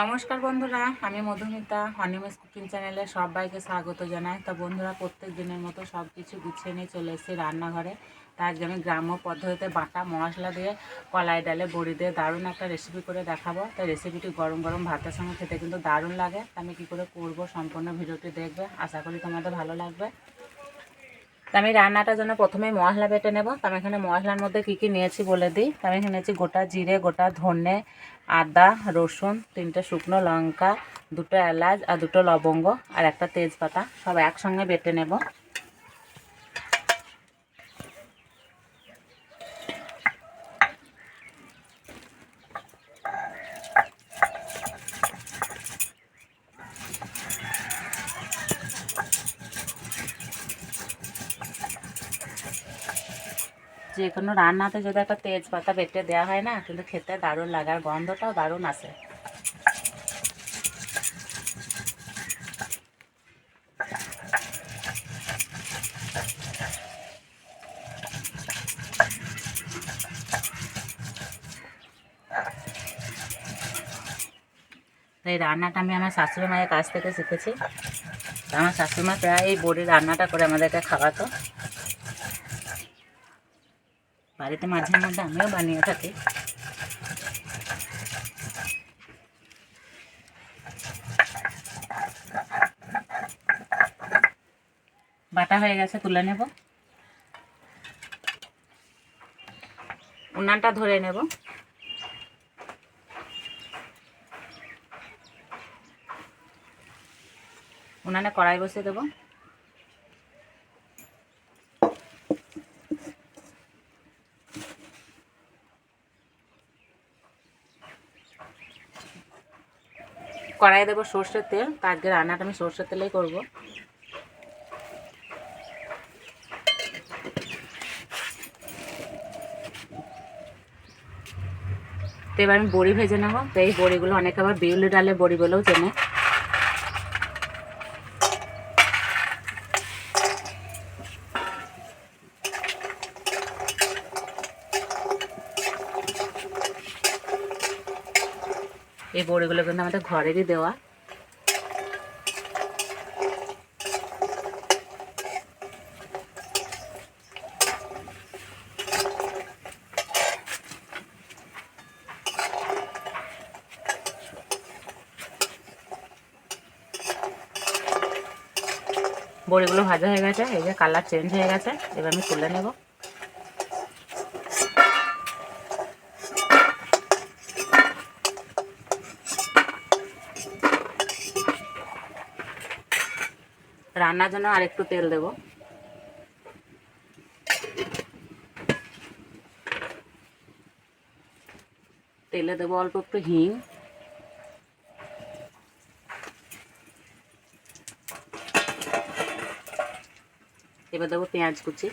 নমস্কার বন্ধুরা, আমি মধুমিতা হনিমেস কুকিং চ্যানেলে সবাইকে স্বাগত জানাই। তা বন্ধুরা, প্রত্যেক দিনের মতো সব কিছু গুছিয়ে নিয়ে চলে এসেছি রান্নাঘরে। তার জন্য গ্রাম্য পদ্ধতিতে বাটা মশলা দিয়ে, কলাই ডালে বড়ি দিয়ে দারুণ একটা রেসিপি করে দেখাবো। তাই রেসিপিটি গরম গরম ভাতের সঙ্গে খেতে কিন্তু দারুণ লাগে। তা আমি কী করে করব, সম্পূর্ণ ভিডিওটি দেখবে। আশা করি তোমাদের ভালো লাগবে। তা আমি রান্নাটার জন্য প্রথমে মশলা বেটে নেব। তো আমি এখানে মশলার মধ্যে কী কী নিয়েছি বলে দিই। তো আমি এখানে নিয়েছি গোটা জিরে, গোটা ধনে, আদা, রসুন, তিনটে শুকনো লঙ্কা, দুটো এলাচ আর দুটো লবঙ্গ আর একটা তেজপাতা। সব একসঙ্গে বেটে নেব। যে কোনো রান্নাতে যদি একটা তেজপাতা বেটে দেওয়া হয় না, কিন্তু খেতে দারুণ লাগে আর গন্ধটাও দারুণ আসে। এই রান্নাটা আমি আমার শাশুড়ি মায়ের কাছ থেকে শিখেছি। আমার শাশুড়ি মা প্রায় এই বড়ির রান্নাটা করে আমাদেরকে খাওয়াতো। বাড়িতে মাঝে মধ্যে আমিও বানিয়ে থাকি। বাটা হয়ে গেছে, তুলে নেব। উনানটা ধরে নেব। উনানে কড়াই বসিয়ে দেবো। কড়াই দেবো সর্ষের তেল। তো আজকে রান্নাটা আমি সর্ষের তেলেই করব। তো এবার আমি বড়ি ভেজে নেব। তো এই বড়িগুলো অনেকে আবার বিউলি ডালে বড়িগুলোও চেনে। এই বড়িগুলো কিন্তু আমাদের ঘরেরই দেওয়া। বড়িগুলো ভাজা হয়ে গেছে, এই যে কালার চেঞ্জ হয়ে গেছে, এবার আমি তুলে নেব। রান্নার জন্য আর একটু তেল দেব। তেলে দেবো অল্প একটু হিং। এবার দেবো পেঁয়াজ কুচি।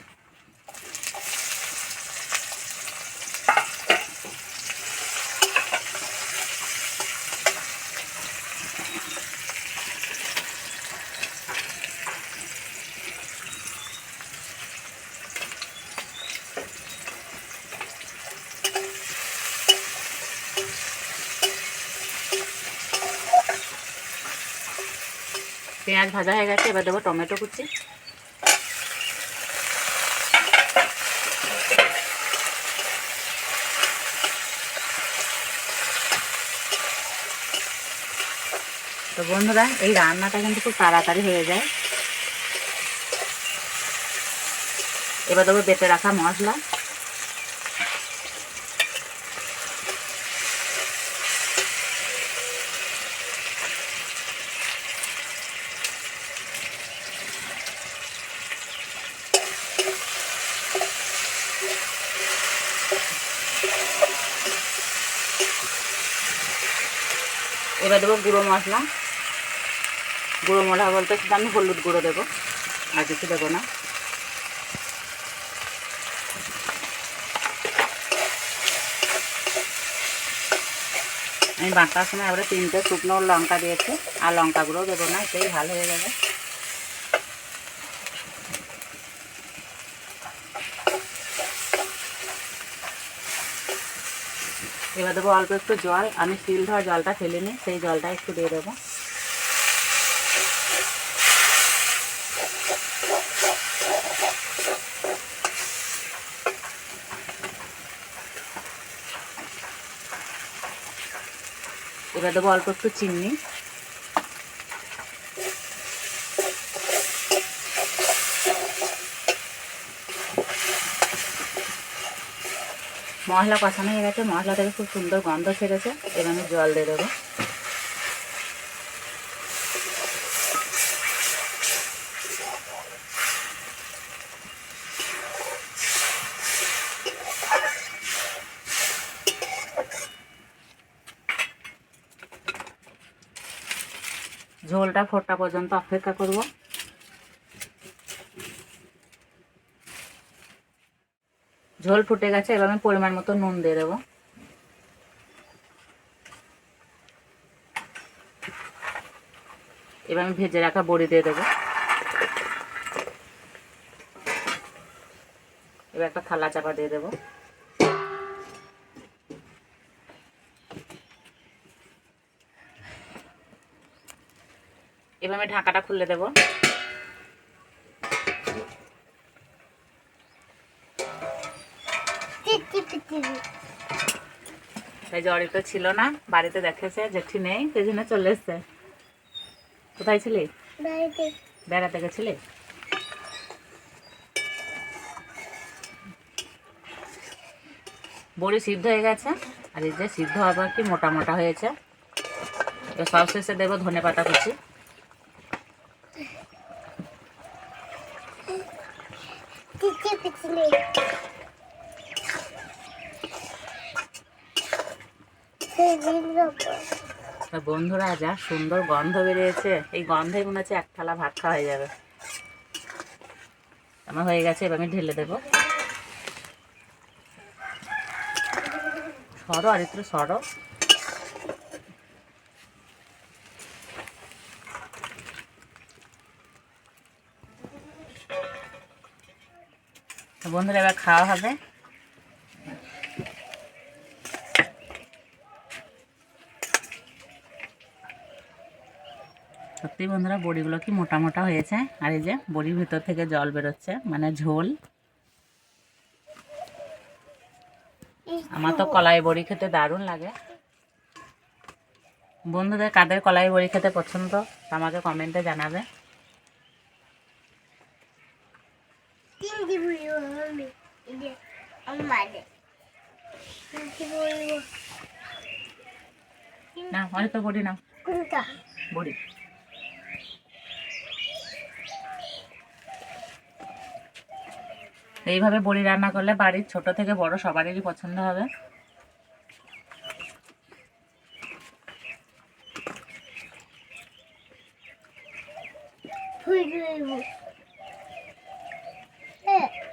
পেঁয়াজ ভাজা হয়ে গেছে, এবার দেবো টমেটো কুচি। তো বন্ধুরা, এই রান্নাটা কিন্তু খুব তাড়াতাড়ি হয়ে যায়। এবার দেবো বেটে রাখা মশলা। এবার দেবো গুঁড়ো মশলা। গুঁড়ো মশলা বলতে শুধু আমি হলুদ গুঁড়ো দেবো, আর কিছু দেবো না। আমি বাঁটার সময় আবার তিনটে শুকনো লঙ্কা দিয়েছি, আর লঙ্কা গুঁড়ো দেবো না সেই ভালো হয়ে যাবে। এবার দেবো অল্প একটু জল। আমি শিল ধর জলটা ফেলে নিই, সেই জলটা একটু দিয়ে দেবো। এবার দেবো অল্প একটু চিনি। মশলা কষানো হয়ে গেছে। মশলা থেকে খুব সুন্দর গন্ধ ছেড়েছে। এবার আমি জল দিয়ে দেবো। ঝোলটা ফোটা পর্যন্ত অপেক্ষা করব। ঝোল ফুটে গেছে, এবার আমি পরিমাণ মতো নুন দিয়ে দেবো। এবার আমি ভেজে রাখা বড়ি দিয়ে দেবো। এবার একটা থালা চাপা দিয়ে দেবো। এবার আমি ঢাকাটা খুলে দেবো। জ্বরই তো ছিল না বাড়িতে দেখেছে জেঠি নেই সেই জন্য চলে এসছে। কোথায় ছিলি? বেড়াতে। গেছিলি? বড়ি সিদ্ধ হয়ে গেছে আর এই যে সিদ্ধ হবার কি মোটা মোটা হয়েছে। এবার সব শেষে দেবো ধনে পাতা কুচি। বন্ধুরা, যা সুন্দর গন্ধ বেরিয়েছে। এই গন্ধে মনে হচ্ছে এক থালা ভাত খাওয়া হয়ে যাবে। আমার হয়ে গেছে, এবার আমি ঢেলে দেবো। সরো আর একটু সরো। বন্ধুরা, এবার খাওয়া হবে। সত্যি বন্ধুরা বড়িগুলো কি মোটা মোটা হয়েছে? আর এই যে বড়ির ভিতর থেকে জল বেরোচ্ছে মানে ঝোল। আমার তো কলাই বড়ি খেতে দারুণ লাগে। বন্ধুদের কাদের কলাই বড়ি খেতে পছন্দ তা আমাকে কমেন্টে জানাবে। না হয়তো বড়ি না বড়ি। এইভাবে বড়ি রান্না করলে বাড়ির ছোট থেকে বড় সবারই পছন্দ হবে।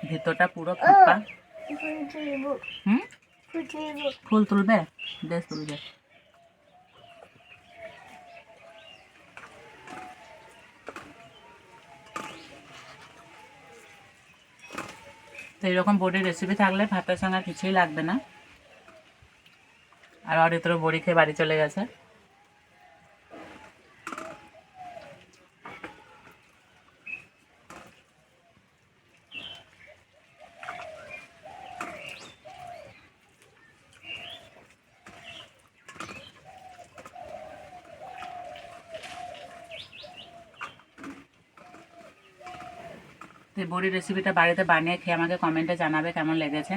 ভিতরটা পুরো ফুল হুম? ফুল তুলবে? বেশ তুলবে। তো এরকম বড়ির রেসিপি থাকলে ভাতের সঙ্গে কিছুই লাগবে না। আর অরিত্র বড়ি খেয়ে বাড়ি চলে গেছে। তো বড়ির রেসিপিটা বাড়িতে বানিয়ে খেয়ে আমাকে কমেন্টে জানাবে কেমন লেগেছে।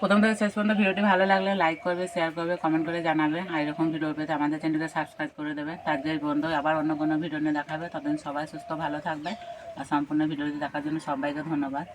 প্রথম থেকে শেষ পর্যন্ত ভিডিওটি ভালো লাগলে লাইক করবে শেয়ার করবে কমেন্ট করে জানাবে। আর এরকম ভিডিও পেতে আমাদের চ্যানেলকে সাবস্ক্রাইব করে দেবে। তার যে বন্ধু আবার অন্য কোনো ভিডিও নিয়ে দেখাবে ততদিন সবাই সুস্থ, ভালো থাকবে। আর সম্পূর্ণ ভিডিওটি দেখার জন্য সবাইকে ধন্যবাদ।